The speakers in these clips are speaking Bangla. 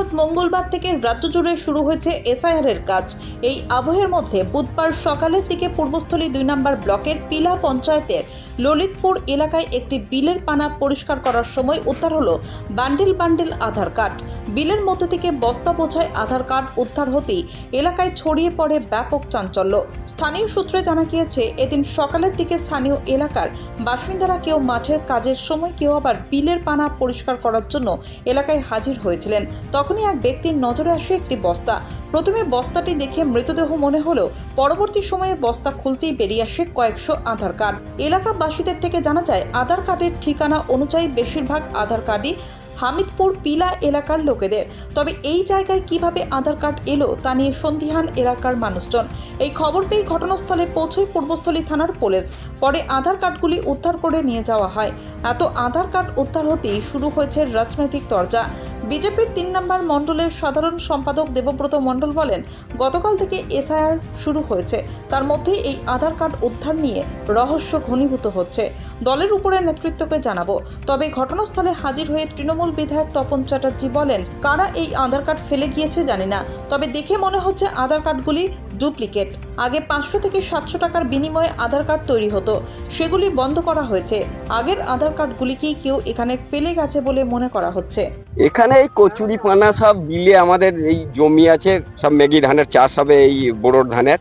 অর্থাৎ মঙ্গলবার থেকে রাজ্য জুড়ে শুরু হয়েছে এসআইআর এর কাজ। এই আবহের মধ্যে বুধবার সকালের দিকে পূর্বস্থলী দুই নম্বর ব্লকের পিলা পঞ্চায়েতের ললিতপুর এলাকায় একটি বিলের পানা পরিষ্কার করার সময় উদ্ধার হলো বান্ডিল বান্ডিল আধার কার্ড। বিলের মধ্যে থেকে বস্তা বোঝায় আধার কার্ড উদ্ধার হতেই এলাকায় ছড়িয়ে পড়ে ব্যাপক চাঞ্চল্য। স্থানীয় সূত্রে জানা গিয়েছে, এদিন সকালের দিকে স্থানীয় এলাকার বাসিন্দারা কেউ মাঠের কাজের সময় কেউ আবার বিলের পানা পরিষ্কার করার জন্য এলাকায় হাজির হয়েছিলেন। তখনই এক ব্যক্তির নজরে আসে একটি বস্তা। প্রথমে বস্তাটি দেখে মৃতদেহ মনে হলো, পরবর্তী সময়ে বস্তা খুলতেই বেরিয়ে আসে কয়েকশো আধার কার্ড। এলাকাবাসীদের থেকে জানা যায়, আধার কার্ডের ঠিকানা অনুযায়ী বেশিরভাগ আধার কার্ডই হামিদপুর পিলা এলাকার লোকেদের। তবে এই জায়গায় কীভাবে আধার কার্ড এলো তা নিয়ে সন্দিহান এলাকার মানুষজন। এই খবর পেয়ে ঘটনাস্থলে পৌঁছয় পূর্বস্থলী থানার পুলিশ। পরে আধার কার্ডগুলি উদ্ধার করে নিয়ে যাওয়া হয়। এত আধার কার্ড উদ্ধার হতেই শুরু হয়েছে রাজনৈতিক তরজা। বিজেপির তিন নম্বর মণ্ডলের সাধারণ সম্পাদক দেবব্রত মণ্ডল বলেন, গতকাল থেকে এসআইআর শুরু হয়েছে। তার মধ্যে এই আধার কার্ড উদ্ধার নিয়ে রহস্য ঘনীভূত হচ্ছে। দলের উপরে নেতৃত্বকে জানাব। তবে ঘটনাস্থলে হাজির হয়ে তৃণমূল বিধায়ক তপন চ্যাটার্জি বলেন কারা এই আধার কার্ড ফেলে গিয়েছে জানি না তবে দেখে মনে হচ্ছে আধার কার্ডগুলি ডুপ্লিকেট। আগে পাঁচশো থেকে সাতশো টাকার বিনিময়ে আধার কার্ড তৈরি হতো সেগুলি বন্ধ করা হয়েছে। আগের আধার কার্ডগুলিকেই কেউ এখানে ফেলে গেছে বলে মনে করা হচ্ছে। এখানে এই কচুরি পানা সব বিলে আমাদের এই জমি আছে সব মেগি ধানের চাষ হবে এই বোরোর ধানের।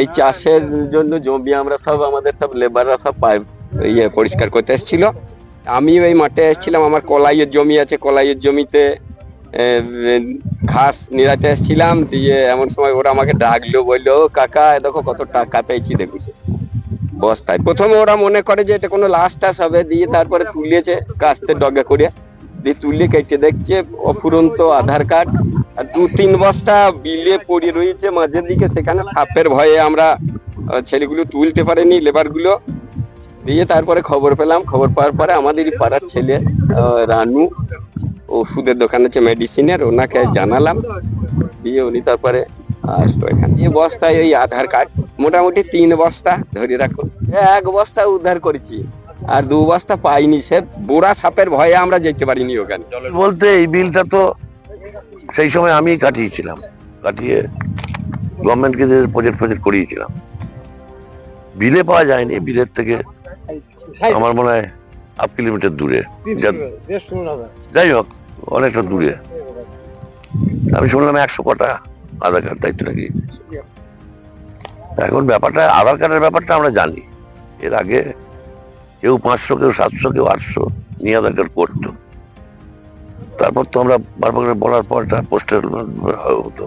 এই চাষের জন্য জমি আমরা সব আমাদের সব লেবাররা সব পাইপ ইয়ে পরিষ্কার করতে এসেছিল। আমিও ওই মাঠে এসেছিলাম, আমার কলাইয়ের জমি আছে, কলাইয়ের জমিতে ঘাস নিরাতে এসেছিলাম, দিয়ে এমন সময় ওরা আমাকে ডাকলো, বলল কাকা দেখো কত টাকা পেয়েছি দেখুছি বস্তায়। প্রথমে ওরা মনে করে যে এটা কোনো লাশ টাস হবে, দিয়ে তারপরে তুলেছে, কাস্তে ডগে করে দিয়ে তুলে কেটে দেখছে, অফুরন্ত আধার কার্ড, আর দু তিন বস্তা বিলে পড়ে রয়েছে মাঝের দিকে, সেখানে সাপের ভয়ে আমরা ছেলেগুলো তুলতে পারেনি, লেবারগুলো। দিয়ে তারপরে খবর পেলাম। খবর পাওয়ার পরে আমাদেরই পাড়ার ছেলে রানু, ওষুধের দোকান আছে মেডিসিনের ওনাকে জানালাম। দিয়ে উনি তারপরে আসলো এখানে এই বস্তায় ওই আধার কার্ড, মোটামুটি তিন বস্তা ধরে রাখুন এক বস্তা উদ্ধার করেছি। আর দু বস্তা পাইনি সে। বুড়া সাপের ভয়ে আমরা যেতে পারিনি ওখানে। বলতে এই বিলটা তো সেই সময় আমি কাটিয়েছিলাম। কাটিয়ে গভর্নমেন্টকে প্রজেক্ট প্রজেক্ট করিয়েছিলাম। বিলে পাওয়া যায়নি, বিলের থেকে আমার মনে হয় হাফ কিলোমিটার দূরে। যাই হোক অনেকটা দূরে। আমি শুনলাম একশো কটা আধার কার্ড দায়িত্ব নাকি? এখন ব্যাপারটা আধার কার্ডের ব্যাপারটা আমরা জানি। এর আগে কেউ পাঁচশো কেউ সাতশো কেউ আটশো নিয়ে আধার কার্ড করতো। তারপর তো আমরা বারবার করে বলার পর এটা পোস্টার হতো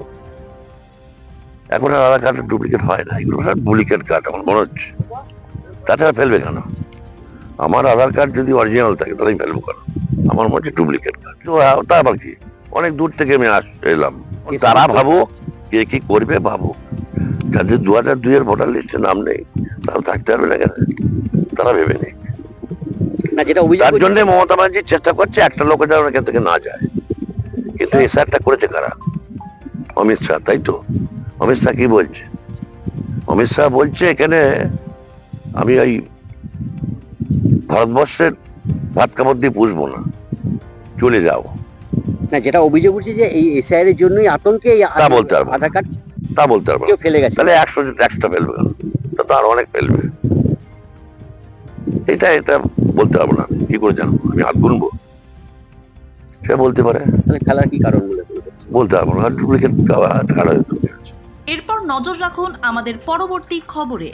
এখন আর আধার কার্ডের ডুপ্লিকেট হয় না। এগুলো ডুপ্লিকেট কার্ড আমার মনে হচ্ছে। তাছাড়া ফেলবে কেন? আমার আধার কার্ড যদি অরিজিনাল থাকে তাহলে আমি ফেলব কেন? আমার মনে হচ্ছে ডুপ্লিকেট কার্ড। তো তা আবার কি? অনেক দূর থেকে আমি আস এলাম। তারা ভাবো কে কি করবে ভাবো। যাদের দু হাজার দুইয়ের ভোটার লিস্টে নাম নেই। তারা থাকতে পারবে না কেন? তারা ভেবে নেই। তার জন্য মমতা ব্যানার্জি চেষ্টা করছে একটা লোক যেন এখান থেকে না যায়। কিন্তু এসআরটা করেছে কারা? অমিত শাহ তাই তো? অমিত শাহ কি বলছে? অমিত শাহ বলছে এখানে আমি ওই ভারতবর্ষের ভাত কাপড় দিয়ে পুষবো না। চলে যাও। না যেটা অভিযোগ উঠছে যে এই এসআইআর এর জন্যই আতঙ্কে তা বলতে পারব আধার কার্ড তা বলতে পারব কেউ ফেলে গেছে। তাহলে একশো একশোটা ফেলবে তা তো আরও অনেক ফেলবে। এটা এটা বলতে পারব না। কি করে জানব? আমি হাত গুনবো? সে বলতে পারে। তাহলে ফেলার কি কারণ বলে বলতে পারব না। ডুপ্লিকেট কার্ড এরপর নজর রাখুন আমাদের পরবর্তী খবরে।